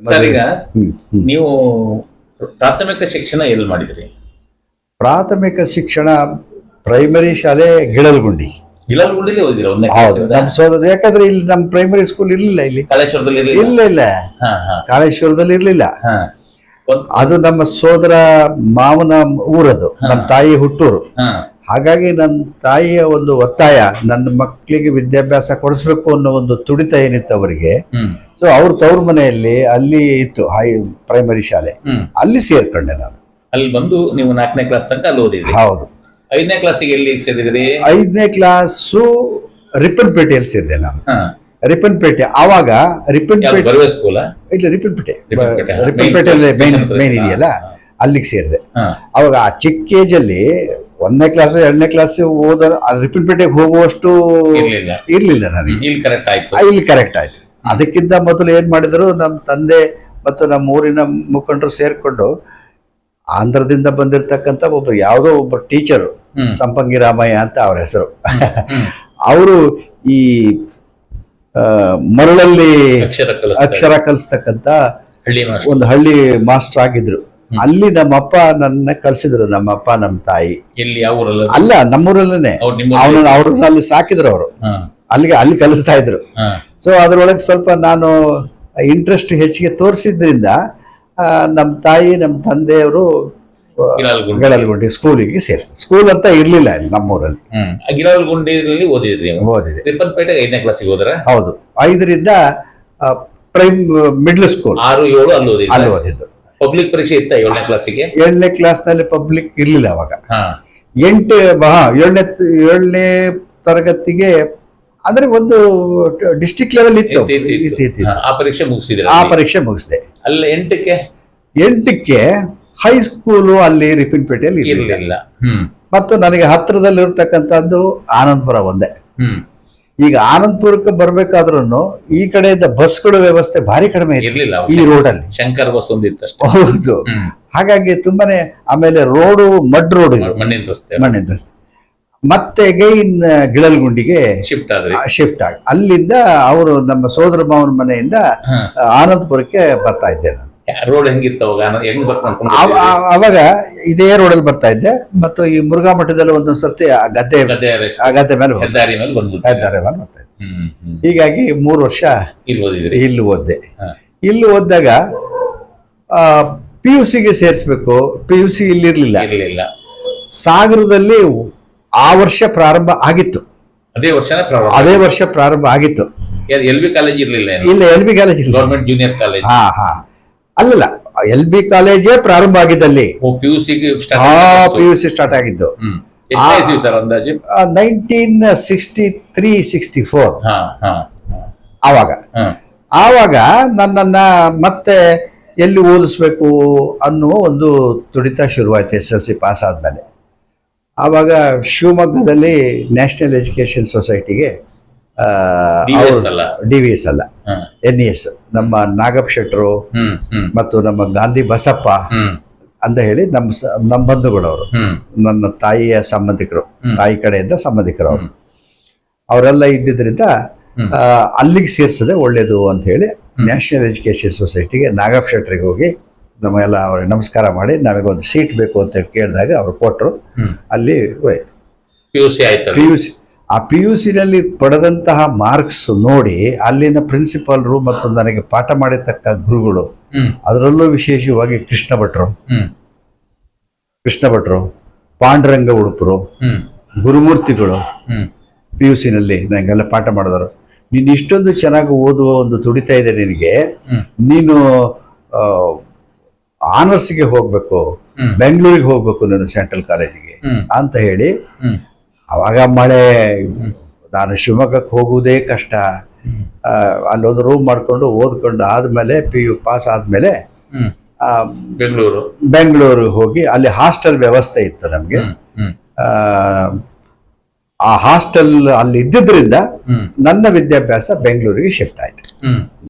Sir ಈಗ. ನೀವು ಪ್ರಾಥಮಿಕ ಶಿಕ್ಷಣ ಎಲ್ಲಿ ಮಾಡಿದ್ರಿ? ಪ್ರಾಥಮಿಕ ಶಿಕ್ಷಣ ಪ್ರೈಮರಿ ಶಾಲೆ ಗಿಳಲ್ಗುಂಡಿ. ನಮ್ಮ ಸೋದರ ಯಾಕಂದ್ರೆ ಇಲ್ಲಿ ನಮ್ಮ ಪ್ರೈಮರಿ ಸ್ಕೂಲ್ ಇರ್ಲಿಲ್ಲ ಇಲ್ಲಿ. ಕಾಳೇಶ್ವರದಲ್ಲಿ ಇರ್ಲಿಲ್ಲ? ಇಲ್ಲ ಇಲ್ಲ. ಕಾಳೇಶ್ವರದಲ್ಲಿ ಇರ್ಲಿಲ್ಲ. ಅದು ನಮ್ಮ ಸೋದರ ಮಾವನ ಊರದು ನಮ್ಮ ತಾಯಿ ಹುಟ್ಟೂರು. ಹಾಗಾಗಿ ನನ್ನ ತಾಯಿಯ ಒಂದು ಒತ್ತಾಯ ನನ್ನ ಮಕ್ಕಳಿಗೆ ವಿದ್ಯಾಭ್ಯಾಸ ಕೊಡಿಸ್ಬೇಕು ಅನ್ನೋ ಒಂದು ತುಡಿತ ಏನಿತ್ತು ಅವರಿಗೆ ಸೊ ಅವ್ರ ತವ್ರ ಮನೆಯಲ್ಲಿ ಅಲ್ಲಿ ಇತ್ತು ಹೈ ಪ್ರೈಮರಿ ಶಾಲೆ. ಅಲ್ಲಿ ಸೇರ್ಕೊಂಡೆ ನಾನು. ಅಲ್ಲಿ ಬಂದು ನೀವು ನಾಲ್ಕನೇ ಕ್ಲಾಸ್ ತನಕ ಅಲ್ಲಿ ಓದಿದ್ರಿ. ಹೌದು. ಐದನೇ ಕ್ಲಾಸಿಗೆ ಎಲ್ಲಿ ಸೇರಿದ್ರಿ? ಐದನೇ ಕ್ಲಾಸು ರಿಪ್ಪನ್ಪೇಟೆಯಲ್ಲಿ ಸೇರಿದೆ ನಾನು. ರಿಪ್ಪನ್ ಪೇಟೆ ಆವಾಗ ರಿಪ್ಪನ್ ಪೇಟೆ ಸ್ಕೂಲ್ ಇಲ್ಲ Rippon Ripponpet, Ripponpet Main main main ಇದೆಯಲ್ಲ. ಅಲ್ಲಿಗೆ ಸೇರಿದೆ. ಅವಾಗ ಆ ಚಿಕ್ಕ ಏಜಲ್ಲಿ ಒಂದನೇ ಕ್ಲಾಸ್ ಎರಡನೇ ಕ್ಲಾಸ್ ಓದ ರಿಪ್ಪನ್ಪೇಟೆಗೆ ಹೋಗುವಷ್ಟು ಇರ್ಲಿಲ್ಲ. ಇರ್ಲಿಲ್ಲ ನನಗೆ. ಇಲ್ಲಿ ಕರೆಕ್ಟ್ ಆಯ್ತು. ಇಲ್ಲಿ ಕರೆಕ್ಟ್ ಆಯ್ತು. ಅದಕ್ಕಿಂತ ಮೊದಲು ಏನ್ ಮಾಡಿದ್ರು ನಮ್ಮ ತಂದೆ ಮತ್ತು ನಮ್ಮ ಊರಿನ ಮುಖಂಡರು ಸೇರ್ಕೊಂಡು ಆಂಧ್ರದಿಂದ ಬಂದಿರತಕ್ಕಂತ ಒಬ್ಬ ಯಾವುದೋ ಒಬ್ಬ ಟೀಚರು ಸಂಪಂಗಿ ರಾಮಯ್ಯ ಅಂತ ಅವ್ರ ಹೆಸರು. ಅವರು ಈ ಮರಳಲ್ಲಿ ಅಕ್ಷರ ಕಲಿಸ್ತಕ್ಕಂತ ಕಲಿಸ್ತಕ್ಕಂಥ ಒಂದು ಹಳ್ಳಿ ಮಾಸ್ಟರ್ ಆಗಿದ್ರು. ಅಲ್ಲಿ ನಮ್ಮಪ್ಪ ನನ್ನ ಕಳ್ಸಿದ್ರು ನಮ್ಮಪ್ಪ ನಮ್ಮ ತಾಯಿ. ಎಲ್ಲಿ ಯಾವ ಊರಲ್ಲ ಅಲ್ಲ ನಮ್ಮೂರಲ್ಲೇನೆ. ಅವನನ್ನ ಅವ್ರನ್ನ ಅಲ್ಲಿ ಸಾಕಿದ್ರು ಅವರು. ಅಲ್ಲಿಗೆ ಅಲ್ಲಿ ಕಲಿಸ್ತಾ ಇದ್ರು. ಸೊ ಅದ್ರೊಳಗೆ ಸ್ವಲ್ಪ ನಾನು ಇಂಟ್ರೆಸ್ಟ್ ಹೆಚ್ಚಿಗೆ ತೋರಿಸಿದ್ರಿಂದ ನಮ್ಮ ತಾಯಿ ನಮ್ಮ ತಂದೆಯವರು ಗಿಡಲ್ಗುಂಡಿ ಗಳಲ್ಗುಂಡಿ. ಸ್ಕೂಲಿಗೆ ಸೇರಿಸಿದ್ರು ಸ್ಕೂಲ್ ಅಂತ ಇರ್ಲಿಲ್ಲ ಇಲ್ಲಿ ನಮ್ಮೂರಲ್ಲಿ. ಗಿಲಾಲ್ಗುಂಡಿಯಲ್ಲಿ ಓದಿದ್ರಿ ಓದಿದೆ. ರಿಪ್ಪನ್ಪೇಟೆ ಐದನೇ ಕ್ಲಾಸಿಗೆ ಹೋದ್ರ? ಹೌದು. ಐದರಿಂದ ಪ್ರೈಮ್ ಮಿಡ್ಲ್ ಸ್ಕೂಲ್ ಆರು ಏಳು ಅಲ್ಲಿ ಓದಿದ್ರಿ? ಅಲ್ಲಿ ಓದಿದ್ದು. ಪಬ್ಲಿಕ್ ಪರೀಕ್ಷೆ ಇತ್ತ ಏಳನೇ ಕ್ಲಾಸಿಗೆ ಏಳನೇ ಕ್ಲಾಸ್ನಲ್ಲಿ ಪಬ್ಲಿಕ್ ಇರಲಿಲ್ಲ ಅವಾಗ. ಹಾ. ಎಂಟು ಹಾ ಏಳನೇ ಏಳನೇ ತರಗತಿಗೆ ಅಂದ್ರೆ ಒಂದು ಡಿಸ್ಟಿಕ್ ಲೆವೆಲ್ ಇತ್ತು. ಆ ಪರೀಕ್ಷೆ ಮುಗಿಸಿದೆ ಆ ಪರೀಕ್ಷೆ ಮುಗಿಸಿದೆ. ಅಲ್ಲಿ ಎಂಟಕ್ಕೆ? ಎಂಟಕ್ಕೆ ಹೈಸ್ಕೂಲು ಅಲ್ಲಿ ರಿಪಿನ್ಪೇಟೆಯಲ್ಲಿ ಇರಲಿಲ್ಲ. ಮತ್ತು ನನಗೆ ಹತ್ತಿರದಲ್ಲಿರ್ತಕ್ಕಂಥದ್ದು ಆನಂದಪುರ ಒಂದೇ. ಈಗ ಆನಂದ್ಪುರಕ್ಕೆ ಬರ್ಬೇಕಾದ್ರೂ ಈ ಕಡೆಯಿಂದ ಬಸ್ಗಳ ವ್ಯವಸ್ಥೆ ಭಾರಿ ಕಡಿಮೆ ಇರಲಿಲ್ಲ ಈ ಈ ರೋಡಲ್ಲಿ ಶಂಕರ್ ಬಸ್ ಒಂದಿತ್ತು ಹೌದು. ಹಾಗಾಗಿ ತುಂಬಾನೇ ಆಮೇಲೆ ರೋಡು ಮಡ್ ರೋಡ್ ಇದು. ಮಣ್ಣಿನ ರಸ್ತೆ ಮಣ್ಣಿನ ರಸ್ತೆ. ಮತ್ತೆ ಗೈನ್ ಗಿಳಲ್ಗುಂಡಿಗೆ ಶಿಫ್ಟ್ ಆದ್ರಿ. ಶಿಫ್ಟ್ ಆಗಿ ಅಲ್ಲಿಂದ ಅವರು ನಮ್ಮ ಸೋದರ ಮಾವನ ಮನೆಯಿಂದ ಆನಂದ್ಪುರಕ್ಕೆ ಆನಂದಪುರಕ್ಕೆ ಬರ್ತಾ ಇದ್ದೆ ನಾನು. ರೋಡ್ ಹೆಂಗಿತ್ತು ಅವಾಗ? ನಾನು ಹೆಂಗ್ ಬರ್ತಾ ಅವಾಗ ಇದೇ ರೋಡಲ್ಲಿ ಬರ್ತಾ ಇದ್ದೆ. ಮತ್ತು ಈ ಮುರುಘಾ ಮಠದಲ್ಲಿ ಒಂದೊಂದು ಸರ್ತಿ ಆ ಗದ್ದೆ ಗದ್ದೆ ಆ ಗದ್ದೆ ಮೇಲೆ ಹೆದ್ದಾರಿ ಮೇಲೆ ಬಂದ್ಬಿಟ್ಟು ಹೆದ್ದಾರಿ ಮೇಲೆ ಬರ್ತಾ ಇದ್ದೆ. ಹೀಗಾಗಿ ಮೂರು ವರ್ಷ ಇಲ್ಲಿ ಓದಿದ್ರಿ ಇಲ್ಲಿ ಓದ್ದೆ. ಇಲ್ಲಿ ಓದಿದಾಗ ಪಿ ಯು ಸಿಗೆ ಸೇರಿಸ್ಬೇಕು. ಪಿ ಯು ಸಿ ಇಲ್ಲಿರ್ಲಿಲ್ಲ. ಇರ್ಲಿಲ್ಲ. ಸಾಗರದಲ್ಲಿ ಆ ವರ್ಷ ಪ್ರಾರಂಭ ಆಗಿತ್ತು. ಅದೇ ವರ್ಷ ಪ್ರಾರಂಭ ಅದೇ ವರ್ಷ ಪ್ರಾರಂಭ ಆಗಿತ್ತು. ಎಲ್ ಬಿ ಕಾಲೇಜ್ ಇರಲಿಲ್ಲ ಇಲ್ಲ ಎಲ್ ಬಿ ಕಾಲೇಜ್ ಇಲ್ಲ. Government junior college. ಹಾ ಹಾ. ಅಲ್ಲಲ್ಲ ಎಲ್ ಬಿ ಕಾಲೇಜೇ ಪ್ರಾರಂಭ ಆಗಿದ್ದಲ್ಲಿ. P U P C start ಆಗಿದ್ದು. ಹ್ಮ್. ಸರ್ ಅಂದಾಜು? Nineteen sixty three sixty four ಹಾ ಹಾ. ಆವಾಗ. ಆವಾಗ ನನ್ನನ್ನ ಮತ್ತೆ ಎಲ್ಲಿ ಓದಿಸ್ಬೇಕು ಅನ್ನುವ ಒಂದು ತುಡಿತ ಶುರುವಾಯಿತು ಎಸ್ ಎಲ್ ಸಿ ಪಾಸ್ ಆದ್ಮೇಲೆ. ಆವಾಗ ಶಿವಮೊಗ್ಗದಲ್ಲಿ ನ್ಯಾಷನಲ್ ಎಜುಕೇಶನ್ ಸೊಸೈಟಿಗೆ? ಡಿ ವಿ ಎಸ್ ಅಲ್ಲ? ಎನ್ ಇ ಎಸ್ ನಮ್ಮ ನಾಗಪ್ಪ ಹ್ಮ್ ಮತ್ತು ನಮ್ಮ ಗಾಂಧಿ ಬಸಪ್ಪ ಅಂತ ಹೇಳಿ ನಮ್ಮ ನಮ್ಮ ಬಂಧುಗಳವರು. ನನ್ನ ತಾಯಿಯ ಸಂಬಂಧಿಕರು ತಾಯಿ ಕಡೆಯಿಂದ ಸಂಬಂಧಿಕರು ಅವರು. ಅವರೆಲ್ಲ ಇದ್ದಿದ್ರಿಂದ ಅಲ್ಲಿಗೆ ಸೇರಿಸದೆ ಒಳ್ಳೇದು ಅಂತ ಹೇಳಿ ನ್ಯಾಷನಲ್ ಎಜುಕೇಶನ್ ಸೊಸೈಟಿಗೆ ನಾಗಪ್ಪ ಶೆಟ್ಟರಿಗೆ ಹೋಗಿ ನಮಗೆಲ್ಲ ಅವ್ರಿಗೆ ನಮಸ್ಕಾರ ಮಾಡಿ ನಮಗೆ ಒಂದು ಸೀಟ್ ಬೇಕು ಅಂತ ಕೇಳಿದಾಗ ಅವ್ರು ಕೊಟ್ಟರು ಅಲ್ಲಿ ಪಿ ಯು ಸಿ ಆಯ್ತು ಪಿ ಯು ಸಿ ಆ ಪಿ ಯು ಸಿನಲ್ಲಿ ಪಡೆದಂತಹ ಮಾರ್ಕ್ಸ್ ನೋಡಿ ಅಲ್ಲಿನ ಪ್ರಿನ್ಸಿಪಾಲ್ರು ಮತ್ತು ನನಗೆ ಪಾಠ ಮಾಡಿರ್ತಕ್ಕ ಗುರುಗಳು. ಅದರಲ್ಲೂ ವಿಶೇಷವಾಗಿ ಕೃಷ್ಣ ಭಟ್ರು. ಕೃಷ್ಣ ಭಟ್ರು ಪಾಂಡುರಂಗ ಉಡುಪರು ಗುರುಮೂರ್ತಿಗಳು ಪಿ ಯು ಸಿನಲ್ಲಿ ನನಗೆಲ್ಲ ಪಾಠ ಮಾಡಿದರು. ನೀನು ಇಷ್ಟೊಂದು ಚೆನ್ನಾಗಿ ಓದುವ ಒಂದು ತುಡಿತಾ ಇದೆ ನಿನಗೆ. ನೀನು ಆನರ್ಸ್ಗೆ ಹೋಗಬೇಕು ಬೆಂಗಳೂರಿಗೆ ಹೋಗ್ಬೇಕು ನಾನು ಸೆಂಟ್ರಲ್ ಕಾಲೇಜಿಗೆ ಅಂತ ಹೇಳಿ ಅವಾಗ ಮಳೆ ನಾನು ಶಿವಮೊಗ್ಗಕ್ಕೆ ಹೋಗುವುದೇ ಕಷ್ಟ. ಅಲ್ಲೊಂದು ರೂಮ್ ಮಾಡಿಕೊಂಡು ಓದ್ಕೊಂಡು ಆದಮೇಲೆ ಪಿ ಯು ಪಾಸ್ ಆದಮೇಲೆ ಬೆಂಗಳೂರು. ಬೆಂಗಳೂರು ಹೋಗಿ ಅಲ್ಲಿ ಹಾಸ್ಟೆಲ್ ವ್ಯವಸ್ಥೆ ಇತ್ತು ನಮಗೆ. ಆ ಹಾಸ್ಟೆಲ್ ಅಲ್ಲಿ ಇದ್ದಿದ್ದರಿಂದ ನನ್ನ ವಿದ್ಯಾಭ್ಯಾಸ ಬೆಂಗಳೂರಿಗೆ ಶಿಫ್ಟ್ ಆಯ್ತು.